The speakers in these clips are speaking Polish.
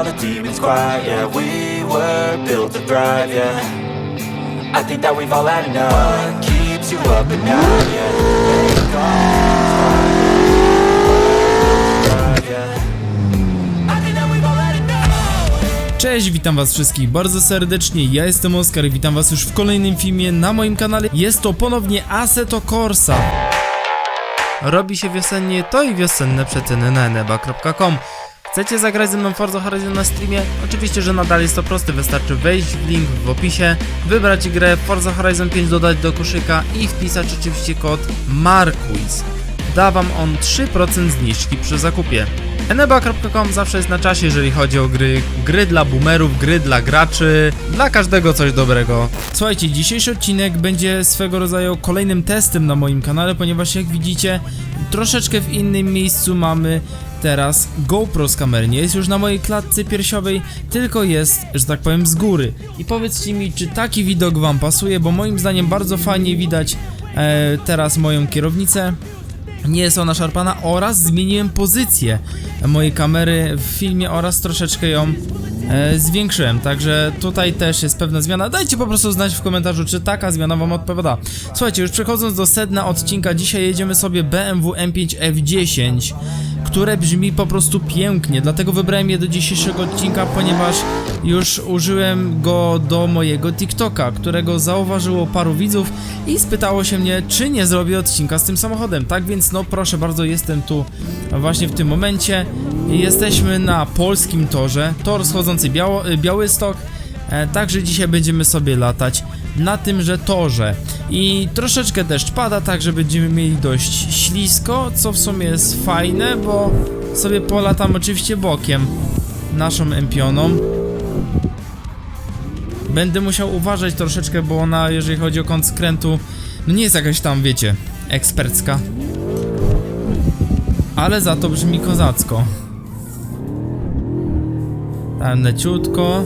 all the demons quiet, yeah We were built to thrive, yeah I think that we've all had enough What keeps you up at night, yeah Cześć, witam was wszystkich bardzo serdecznie, ja jestem Oskar i witam was już w kolejnym filmie na moim kanale. Jest to ponownie Assetto Corsa. Robi się wiosennie, to i wiosenne przeceny na eneba.com. Chcecie zagrać ze mną Forza Horizon na streamie? Oczywiście, że nadal jest to proste, wystarczy wejść w link w opisie, wybrać grę Forza Horizon 5, dodać do koszyka i wpisać oczywiście kod MARQUIZ. Da wam on 3% zniżki przy zakupie. Eneba.com zawsze jest na czasie, jeżeli chodzi o gry, gry dla boomerów, gry dla graczy, dla każdego coś dobrego. Słuchajcie, dzisiejszy odcinek będzie swego rodzaju kolejnym testem na moim kanale, ponieważ jak widzicie, troszeczkę w innym miejscu mamy teraz GoPro z kamery. Nie jest już na mojej klatce piersiowej, tylko jest, że tak powiem, z góry. I powiedzcie mi, czy taki widok wam pasuje, bo moim zdaniem bardzo fajnie widać e, teraz moją kierownicę nie jest ona szarpana oraz zmieniłem pozycję mojej kamery w filmie oraz troszeczkę ją e, zwiększyłem, także tutaj też jest pewna zmiana. Dajcie po prostu znać w komentarzu, czy taka zmiana wam odpowiada. Słuchajcie, już przechodząc do sedna odcinka, dzisiaj jedziemy sobie BMW M5 F10, które brzmi po prostu pięknie, dlatego wybrałem je do dzisiejszego odcinka, ponieważ już użyłem go do mojego TikToka, którego zauważyło paru widzów i spytało się mnie, czy nie zrobię odcinka z tym samochodem. Tak więc, no proszę bardzo, jestem tu właśnie w tym momencie. Jesteśmy na polskim torze, tor schodzący Biało, Białystok. E, także dzisiaj będziemy sobie latać na tymże torze. I troszeczkę deszcz pada, także będziemy mieli dość ślisko, co w sumie jest fajne, bo sobie polatam oczywiście bokiem naszą empioną. Będę musiał uważać troszeczkę, bo ona, jeżeli chodzi o kąt skrętu, no nie jest jakaś tam, wiecie, ekspercka. Ale za to brzmi kozacko. Tam leciutko.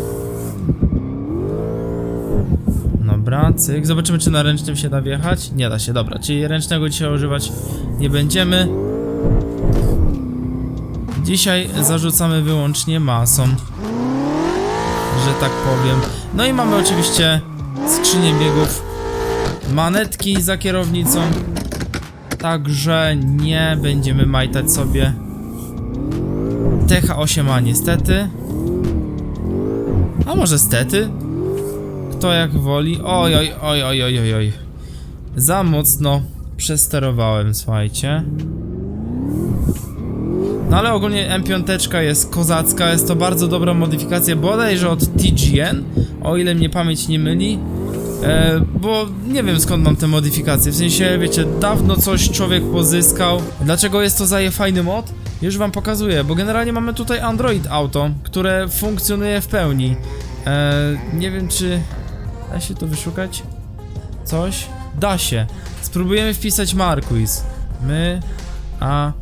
Dobra, cyk. Zobaczymy, czy na ręcznym się da wjechać. Nie da się, dobra. Czyli ręcznego dzisiaj używać nie będziemy. Dzisiaj zarzucamy wyłącznie masą. Że tak powiem. No i mamy oczywiście skrzynię biegów. Manetki za kierownicą. Także nie będziemy majtać sobie TH8A niestety. A może stety? Kto jak woli. Oj, oj, oj, oj, oj, oj. Za mocno przesterowałem, słuchajcie. No ale ogólnie M5 jest kozacka, jest to bardzo dobra modyfikacja, bodajże od TGN, o ile mnie pamięć nie myli. E, bo nie wiem skąd mam te modyfikacje, w sensie wiecie, dawno coś człowiek pozyskał. Dlaczego jest to zaje fajny mod? Już wam pokazuję, bo generalnie mamy tutaj Android Auto, które funkcjonuje w pełni. E, nie wiem czy da się to wyszukać? Coś? Da się. Spróbujemy wpisać Marquis. My, a,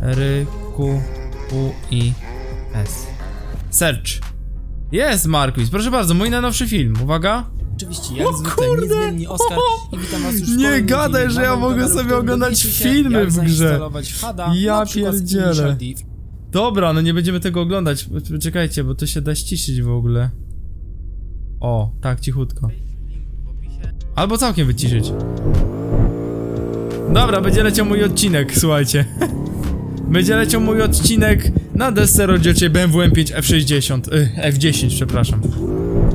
ry, Q, U, I, S. Search. Jest Marquis, proszę bardzo, mój najnowszy film, uwaga. Oczywiście, jak O zwykle, kurde! niezmiennie Oskar i witam was już w Nie gadaj, że ja mogę sobie oglądać filmy w grze. HADA, Ja pierdzielę. Dobra, no nie będziemy tego oglądać, czekajcie, bo to się da ściszyć w ogóle. O, tak, cichutko. Albo całkiem wyciszyć. Dobra, będzie leciał mój odcinek, słuchajcie. Będzie leciał mój odcinek na desce rozdzielczej BMW M5 F60, y, F10, przepraszam.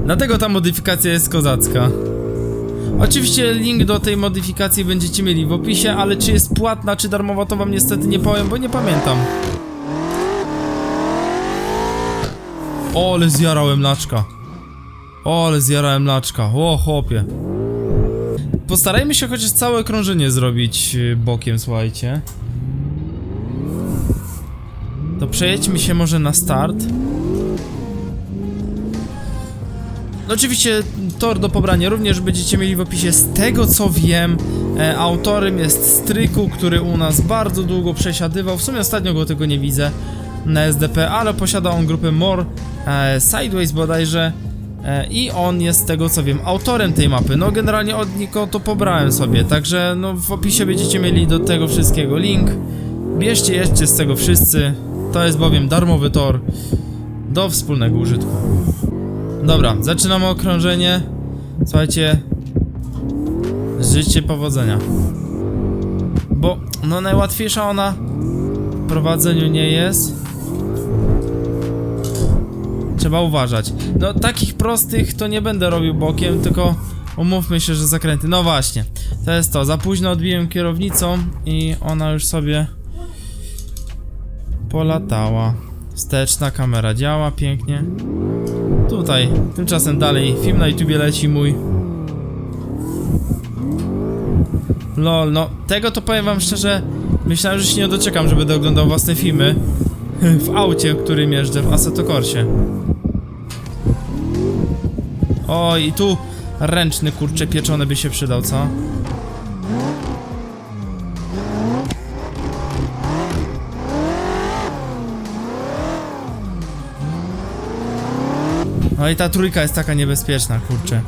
Dlatego ta modyfikacja jest kozacka. Oczywiście link do tej modyfikacji będziecie mieli w opisie, ale czy jest płatna, czy darmowa, to wam niestety nie powiem, bo nie pamiętam. O, ale zjarałem laczka. O, ale zjarałem laczka. O, chłopie. Postarajmy się chociaż całe krążenie zrobić y, bokiem, słuchajcie. To przejedźmy się może na start. No oczywiście tor do pobrania również będziecie mieli w opisie. Z tego co wiem, e, autorem jest Stryku, który u nas bardzo długo przesiadywał. W sumie ostatnio go tego nie widzę na SDP, ale posiada on grupę More e, Sideways bodajże. E, I on jest z tego co wiem autorem tej mapy. No generalnie od niko to pobrałem sobie, także no w opisie będziecie mieli do tego wszystkiego link. Bierzcie, jedźcie z tego wszyscy. To jest bowiem darmowy tor do wspólnego użytku. Dobra, zaczynamy okrążenie. Słuchajcie, życzcie powodzenia. Bo, no najłatwiejsza ona w prowadzeniu nie jest. Trzeba uważać. No takich prostych to nie będę robił bokiem, tylko umówmy się, że zakręty. No właśnie, to jest to. Za późno odbiłem kierownicą i ona już sobie polatała. Wsteczna kamera działa pięknie. Tutaj, tymczasem dalej, film na YouTubie leci mój. Lol, no tego to powiem wam szczerze, myślałem, że się nie doczekam, żeby oglądał własne filmy w aucie, którym jeżdżę w Assetto Corsie. O, i tu ręczny kurczę pieczony by się przydał, co? No i ta trójka jest taka niebezpieczna, kurczę.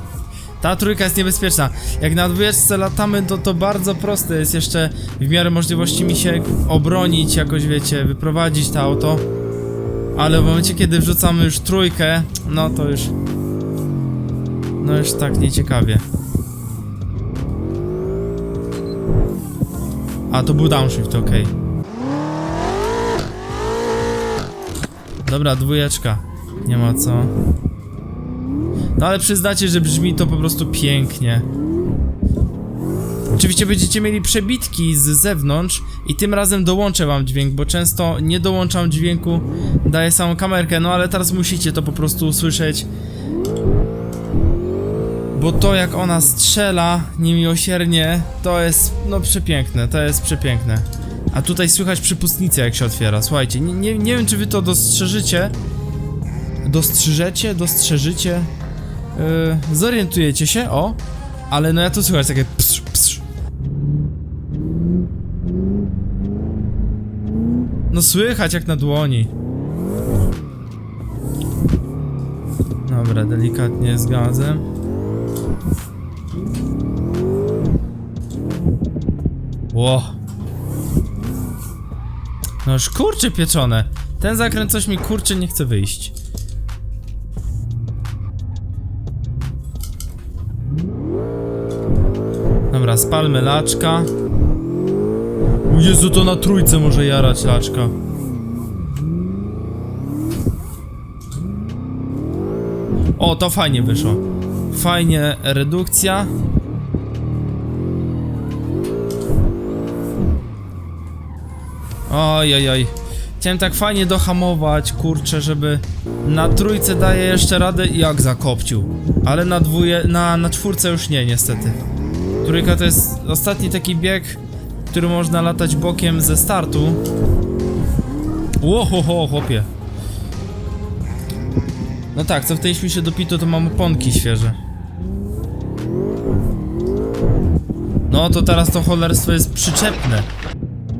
Ta trójka jest niebezpieczna. Jak na dwójeczce latamy, to to bardzo proste jest jeszcze w miarę możliwości mi się obronić, jakoś wiecie, wyprowadzić to auto. Ale w momencie, kiedy wrzucamy już trójkę, no to już... No już tak nieciekawie. A, to był downshift, okej. Dobra, dwójeczka. Nie ma co. No ale przyznacie, że brzmi to po prostu pięknie. Oczywiście będziecie mieli przebitki z zewnątrz i tym razem dołączę wam dźwięk, bo często nie dołączam dźwięku, daję samą kamerkę, no ale teraz musicie to po prostu usłyszeć. Bo to jak ona strzela niemiłosiernie, to jest no przepiękne, to jest przepiękne. A tutaj słychać przypustnicę jak się otwiera, słuchajcie, nie, nie, nie wiem czy wy to dostrzeżycie. Dostrzyżecie? Dostrzeżycie? Yy, zorientujecie się, o, ale no ja to słychać takie psz, psz. No słychać jak na dłoni. Dobra, delikatnie z gazem. Ło. No już kurczy pieczone. Ten zakręt coś mi kurczy nie chce wyjść. Spalmy laczka. O Jezu, to na trójce może jarać laczka. O, to fajnie wyszło. Fajnie redukcja. Oj, oj, oj. Chciałem tak fajnie dohamować, kurczę, żeby na trójce daje jeszcze radę jak zakopcił. Ale na dwóje, na, na czwórce już nie, niestety. Trójka to jest ostatni taki bieg, który można latać bokiem ze startu. Łohoho, chłopie. No tak, co wtedy się do pitu, to mam oponki świeże. No to teraz to cholerstwo jest przyczepne.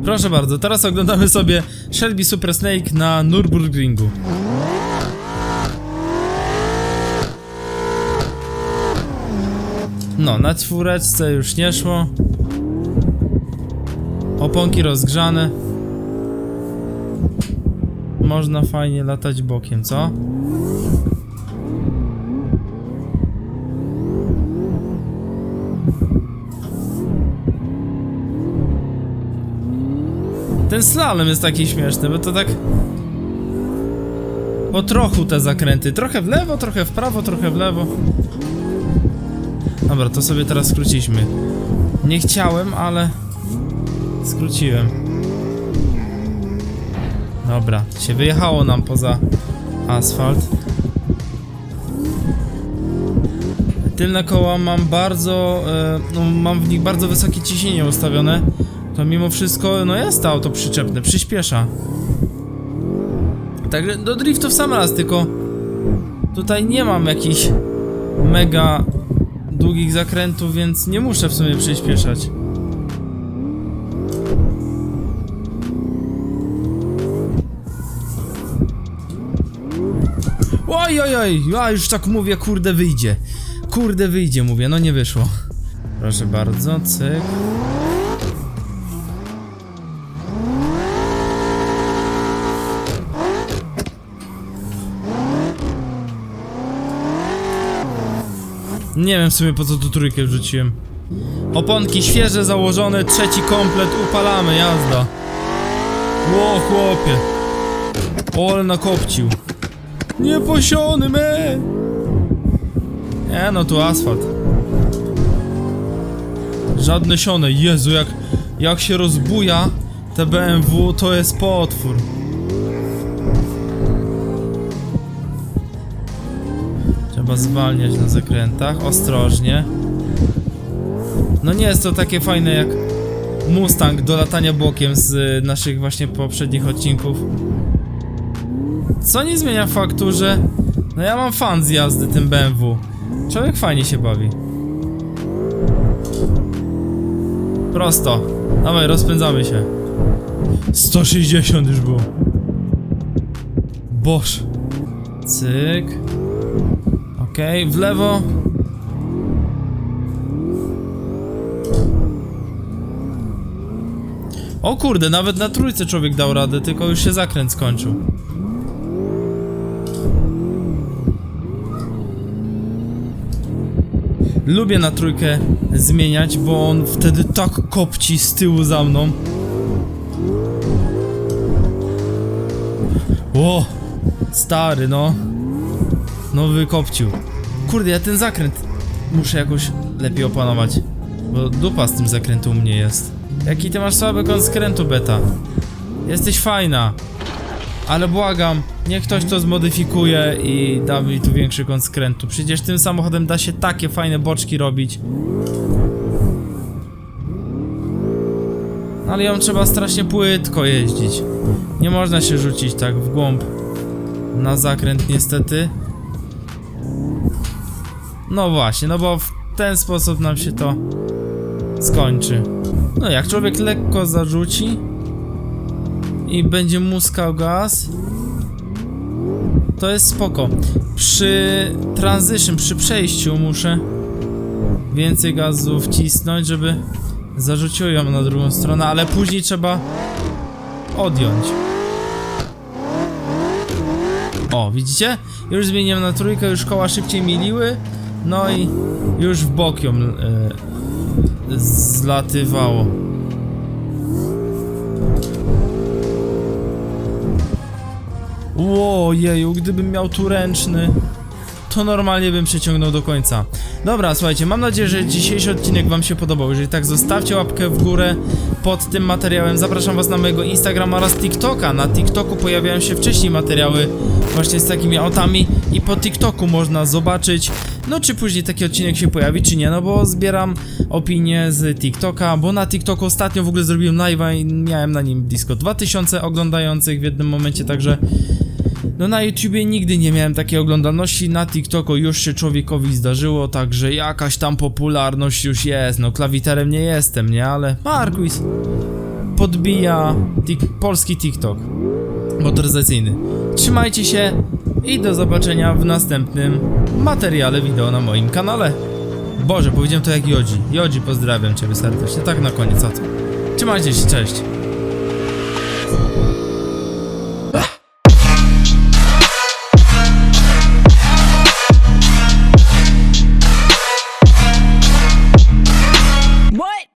Proszę bardzo, teraz oglądamy sobie Shelby Super Snake na Nürburgringu. No, na czwóreczce już nie szło. Oponki rozgrzane. Można fajnie latać bokiem, co? Ten slalom jest taki śmieszny, bo to tak... Po trochu te zakręty. Trochę w lewo, trochę w prawo, trochę w lewo. Dobra, to sobie teraz skróciliśmy. Nie chciałem, ale... Skróciłem. Dobra, się wyjechało nam poza asfalt. Tylne koła mam bardzo... E, no, mam w nich bardzo wysokie ciśnienie ustawione. To mimo wszystko, no jest to auto przyczepne, przyspiesza. Także do driftu w sam raz, tylko tutaj nie mam jakichś mega długich zakrętów, więc nie muszę w sumie przyspieszać. Oj, oj, oj, ja już tak mówię, kurde wyjdzie. Kurde wyjdzie, mówię, no nie wyszło. Proszę bardzo, cyk. Nie wiem w sumie po co tu trójkę wrzuciłem. Oponki świeże założone, trzeci komplet, upalamy, jazda. Ło, chłopie. O, ale nakopcił. Nieposiony, me! Nie no, tu asfalt. Żadne sione, Jezu, jak, jak się rozbuja te BMW, to jest potwór. Trzeba zwalniać na zakrętach, ostrożnie. No nie jest to takie fajne jak Mustang do latania bokiem z y, naszych właśnie poprzednich odcinków. Co nie zmienia faktu, że no ja mam fan z jazdy tym BMW. Człowiek fajnie się bawi. Prosto. Dawaj, rozpędzamy się. 160 już było. Boż. Cyk. Okej, w lewo. O kurde, nawet na trójce człowiek dał radę, tylko już się zakręt skończył. Lubię na trójkę zmieniać, bo on wtedy tak kopci z tyłu za mną. O, stary, no. No wykopcił. Kurde, ja ten zakręt muszę jakoś lepiej opanować. Bo dupa z tym zakrętu u mnie jest. Jaki ty masz słaby kąt skrętu, beta? Jesteś fajna. Ale błagam, niech ktoś to zmodyfikuje i da mi tu większy kąt skrętu. Przecież tym samochodem da się takie fajne boczki robić. No ale ją trzeba strasznie płytko jeździć. Nie można się rzucić tak w głąb na zakręt niestety. No właśnie, no bo w ten sposób nam się to skończy. No jak człowiek lekko zarzuci i będzie muskał gaz, to jest spoko. Przy transition, przy przejściu muszę więcej gazu wcisnąć, żeby zarzuciło ją na drugą stronę, ale później trzeba odjąć. O, widzicie? Już zmieniłem na trójkę, już koła szybciej miliły, no i już w bok ją e, zlatywało. Łojeju, gdybym miał tu ręczny, to normalnie bym przeciągnął do końca. Dobra, słuchajcie, mam nadzieję, że dzisiejszy odcinek wam się podobał. Jeżeli tak, zostawcie łapkę w górę pod tym materiałem. Zapraszam was na mojego Instagrama oraz TikToka. Na TikToku pojawiają się wcześniej materiały właśnie z takimi autami i po TikToku można zobaczyć, no czy później taki odcinek się pojawi, czy nie, no bo zbieram opinie z TikToka, bo na TikToku ostatnio w ogóle zrobiłem live'a i miałem na nim blisko 2000 oglądających w jednym momencie, także no na YouTubie nigdy nie miałem takiej oglądalności, na TikToku już się człowiekowi zdarzyło, także jakaś tam popularność już jest, no klawiterem nie jestem, nie, ale Marquis podbija tik polski TikTok motoryzacyjny. Trzymajcie się i do zobaczenia w następnym materiale wideo na moim kanale. Boże, powiedziałem to jak Jodzi. Jodzi, pozdrawiam Ciebie serdecznie, tak na koniec, o to. Trzymajcie się, cześć.